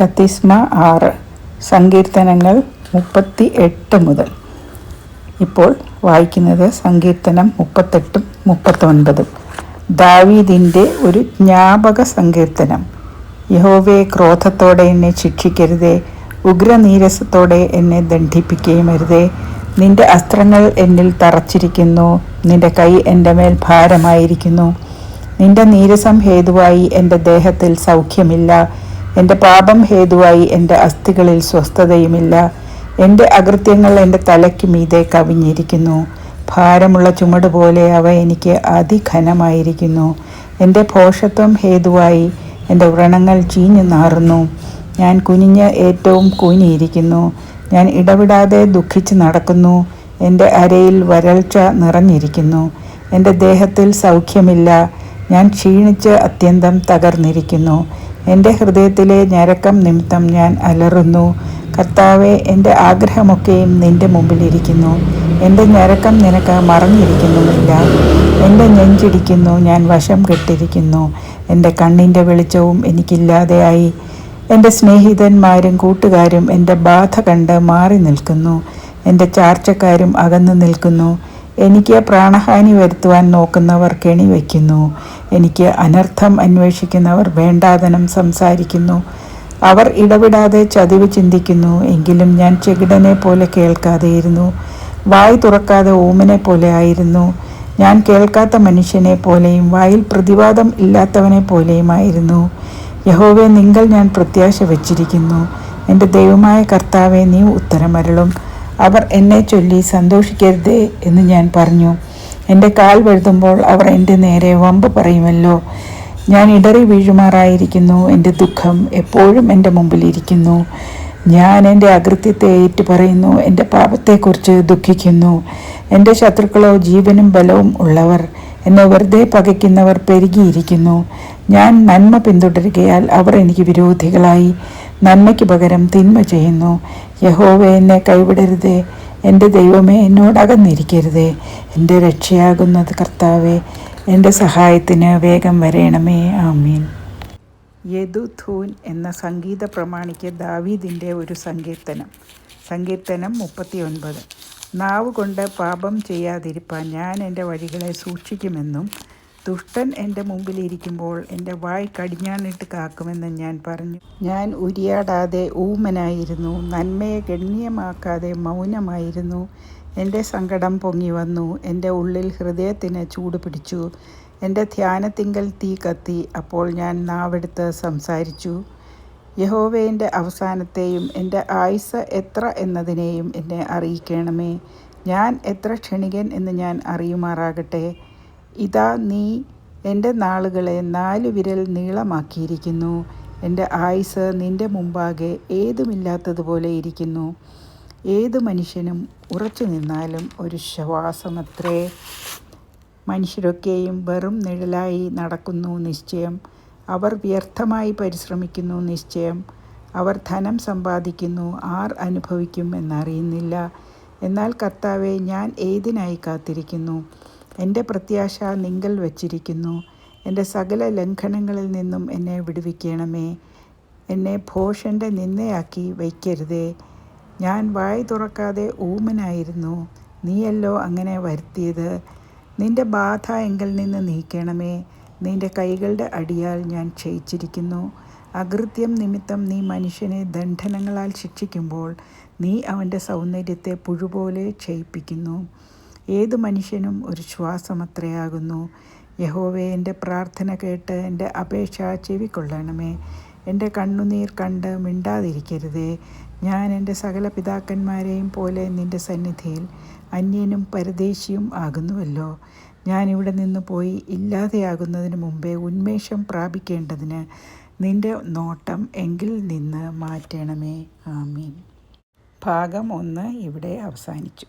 കത്തിസ്മ ആറ്. സങ്കീർത്തനങ്ങൾ മുപ്പത്തി എട്ട് മുതൽ. ഇപ്പോൾ വായിക്കുന്നത് സങ്കീർത്തനം മുപ്പത്തെട്ടും മുപ്പത്തൊൻപതും. ദാവീദിന്റെ ഒരു ജ്ഞാപക സങ്കീർത്തനം. യഹോവയെ ക്രോധത്തോടെ എന്നെ ശിക്ഷിക്കരുതേ ഉഗ്രനീരസത്തോടെ എന്നെ ദണ്ഡിപ്പിക്കുകയും അരുതേ. നിന്റെ അസ്ത്രങ്ങൾ എന്നിൽ തറച്ചിരിക്കുന്നു നിന്റെ കൈ എന്റെ മേൽ ഭാരമായിരിക്കുന്നു. നിന്റെ നീരസം ഹേതുവായി എന്റെ ദേഹത്തിൽ സൗഖ്യമില്ല എന്റെ പാപം ഹേതുവായി എന്റെ അസ്ഥികളിൽ സ്വസ്ഥതയുമില്ല. എന്റെ അകൃത്യങ്ങൾ എന്റെ തലയ്ക്ക് മീതെ കവിഞ്ഞിരിക്കുന്നു. ഭാരമുള്ള ചുമട് പോലെ അവ എനിക്ക് അതിഘനമായിരിക്കുന്നു. എന്റെ ഭോഷത്വം ഹേതുവായി എന്റെ വ്രണങ്ങൾ ചീഞ്ഞു നാറുന്നു. ഞാൻ കുനിഞ്ഞ് ഏറ്റവും കൂനിയിരിക്കുന്നു. ഞാൻ ഇടവിടാതെ ദുഃഖിച്ച് നടക്കുന്നു. എന്റെ അരയിൽ വരൾച്ച നിറഞ്ഞിരിക്കുന്നു. എന്റെ ദേഹത്തിൽ സൗഖ്യമില്ല. ഞാൻ ക്ഷീണിച്ച് അത്യന്തം തകർന്നിരിക്കുന്നു. എന്റെ ഹൃദയത്തിലെ ഞരക്കം നിമിത്തം ഞാൻ അലറുന്നു. കർത്താവെ എന്റെ ആഗ്രഹമൊക്കെയും നിന്റെ മുമ്പിലിരിക്കുന്നു എന്റെ ഞരക്കം നിനക്ക് മറഞ്ഞിരിക്കുന്നുമില്ല. എന്റെ നെഞ്ചിടിക്കുന്നു ഞാൻ വശം കെട്ടിരിക്കുന്നു. എന്റെ കണ്ണിന്റെ വെളിച്ചവും എനിക്കില്ലാതെയായി എന്റെ സ്നേഹിതന്മാരും കൂട്ടുകാരും എന്റെ ബാധ കണ്ട് മാറി നിൽക്കുന്നു. എന്റെ ചാർച്ചക്കാരും അകന്നു നിൽക്കുന്നു. എനിക്ക് പ്രാണഹാനി വരുത്തുവാൻ നോക്കുന്നവർ കെണി വയ്ക്കുന്നു. എനിക്ക് അനർത്ഥം അന്വേഷിക്കുന്നവർ വേണ്ടാതനം സംസാരിക്കുന്നു. അവർ ഇടപെടാതെ ചതിവ് ചിന്തിക്കുന്നു. എങ്കിലും ഞാൻ ചെകിടനെ പോലെ കേൾക്കാതെയിരുന്നു. വായി തുറക്കാതെ ഓമനെ പോലെ ആയിരുന്നു. ഞാൻ കേൾക്കാത്ത മനുഷ്യനെ പോലെയും വായിൽ പ്രതിവാദം ഇല്ലാത്തവനെ പോലെയുമായിരുന്നു യഹോവെ നിങ്ങൾ ഞാൻ പ്രത്യാശ വച്ചിരിക്കുന്നു. എന്റെ ദൈവമായ കർത്താവെ നീ ഉത്തരമരളും. അവർ എന്നെ ചൊല്ലി സന്തോഷിക്കരുതേ എന്ന് ഞാൻ പറഞ്ഞു. എന്റെ കാൽ വഴുതുമ്പോൾ അവർ എന്റെ നേരെ വമ്പ് പറയുമല്ലോ. ഞാൻ ഇടറി വീഴുമാറായിരിക്കുന്നു. എന്റെ ദുഃഖം എപ്പോഴും എന്റെ മുമ്പിലിരിക്കുന്നു ഞാൻ എന്റെ അകൃത്യത്തെ ഏറ്റു പറയുന്നു എന്റെ പാപത്തെക്കുറിച്ച് ദുഃഖിക്കുന്നു. എന്റെ ശത്രുക്കളോ ജീവനും ബലവും ഉള്ളവർ എന്നെ വെറുതെ പകയ്ക്കുന്നവർ പെരുകിയിരിക്കുന്നു. ഞാൻ നന്മ പിന്തുടരുകയാൽ അവർ എനിക്ക് വിരോധികളായി. നന്മയ്ക്ക് പകരം തിന്മ ചെയ്യുന്നു. യഹോവ എന്നെ കൈവിടരുതേ. എന്റെ ദൈവമേ എന്നോടകന്നിരിക്കരുതേ എന്റെ രക്ഷയാകുന്നത് കർത്താവേ എന്റെ സഹായത്തിന് വേഗം വരേണമേ. ആമീൻ. യദുധൂൻ എന്ന സംഗീത പ്രമാണിക്ക് ദാവീദിന്റെ ഒരു സങ്കീർത്തനം. സങ്കീർത്തനം മുപ്പത്തി ഒൻപത് നാവ് കൊണ്ട് പാപം ചെയ്യാതിരിപ്പാൻ ഞാൻ എന്റെ വഴികളെ സൂക്ഷിക്കുമെന്നും ദുഷ്ടൻ എന്റെ മുമ്പിലിരിക്കുമ്പോൾ എന്റെ വായ് കടിഞ്ഞാണിട്ട് കാക്കുമെന്ന് ഞാൻ പറഞ്ഞു. ഞാൻ ഉരിയാടാതെ ഊമനായിരുന്നു. നന്മയെ ഗണ്യമാക്കാതെ മൗനമായിരുന്നു. എന്റെ സങ്കടം പൊങ്ങി വന്നു. എന്റെ ഉള്ളിൽ ഹൃദയത്തിന് ചൂട് പിടിച്ചു. എന്റെ ധ്യാനത്തിങ്കൽ തീ കത്തി. അപ്പോൾ ഞാൻ നാവെടുത്ത് സംസാരിച്ചു. യഹോവേന്റെ അവസാനത്തെയും എന്റെ ആയുസ് എത്ര എന്നതിനെയും എന്നെ അറിയിക്കണമേ. ഞാൻ എത്ര ക്ഷണികൻ എന്ന് ഞാൻ അറിയുമാറാകട്ടെ. ഇതാ നീ എന്റെ നാളുകളെ നാലു വിരൽ നീളമാക്കിയിരിക്കുന്നു. എന്റെ ആയുസ് നിന്റെ മുമ്പാകെ ഏതുമില്ലാത്തതുപോലെ ഇരിക്കുന്നു. ഏത് മനുഷ്യനും ഉറച്ചു നിന്നാലും ഒരു ശ്വാസമത്രേ. മനുഷ്യരൊക്കെയും വെറും നിഴലായി നടക്കുന്നു നിശ്ചയം. അവർ വ്യർത്ഥമായി പരിശ്രമിക്കുന്നു നിശ്ചയം. അവർ ധനം സമ്പാദിക്കുന്നു ആർ അനുഭവിക്കും എന്നറിയുന്നില്ല. എന്നാൽ കർത്താവെ ഞാൻ ഏതിനായി കാത്തിരിക്കുന്നു? എന്റെ പ്രത്യാശ നിങ്കൽ വച്ചിരിക്കുന്നു. എന്റെ സകല ലംഘനങ്ങളിൽ നിന്നും എന്നെ വിടുവിക്കണമേ. എന്നെ ഭോഷന്റെ നിന്നയാക്കി വയ്ക്കരുതേ. ഞാൻ വായി തുറക്കാതെ ഊമനായിരുന്നു. നീയല്ലോ അങ്ങനെ വരുത്തിയത്. നിന്റെ ബാധ എങ്കിൽ നിന്ന് നീക്കണമേ. നിന്റെ കൈകളുടെ അടിയാൽ ഞാൻ ക്ഷയിച്ചിരിക്കുന്നു. അകൃത്യം നിമിത്തം നീ മനുഷ്യനെ ദണ്ഡനങ്ങളാൽ ശിക്ഷിക്കുമ്പോൾ നീ അവന്റെ സൗന്ദര്യത്തെ പുഴുപോലെ ക്ഷയിപ്പിക്കുന്നു. ഏതു മനുഷ്യനും ഒരു ശ്വാസമത്രയാകുന്നു. യഹോവെ എന്റെ പ്രാർത്ഥന കേട്ട് എന്റെ അപേക്ഷ ചെവിക്കൊള്ളണമേ. എന്റെ കണ്ണുനീർ കണ്ട് മിണ്ടാതിരിക്കരുതേ. ഞാൻ എന്റെ സകല പിതാക്കന്മാരെയും പോലെ നിന്റെ സന്നിധിയിൽ അന്യനും പരദേശിയും ആകുന്നുവല്ലോ. ഇവിടെ നിന്ന് പോയി ഇല്ലാതെയാകുന്നതിന് മുമ്പേ ഉന്മേഷം പ്രാപിക്കേണ്ടതിന് നിന്റെ നോട്ടം എങ്കിൽ നിന്ന് മാറ്റണമേ. ആമീൻ. ഭാഗം ഒന്ന് ഇവിടെ അവസാനിച്ചു.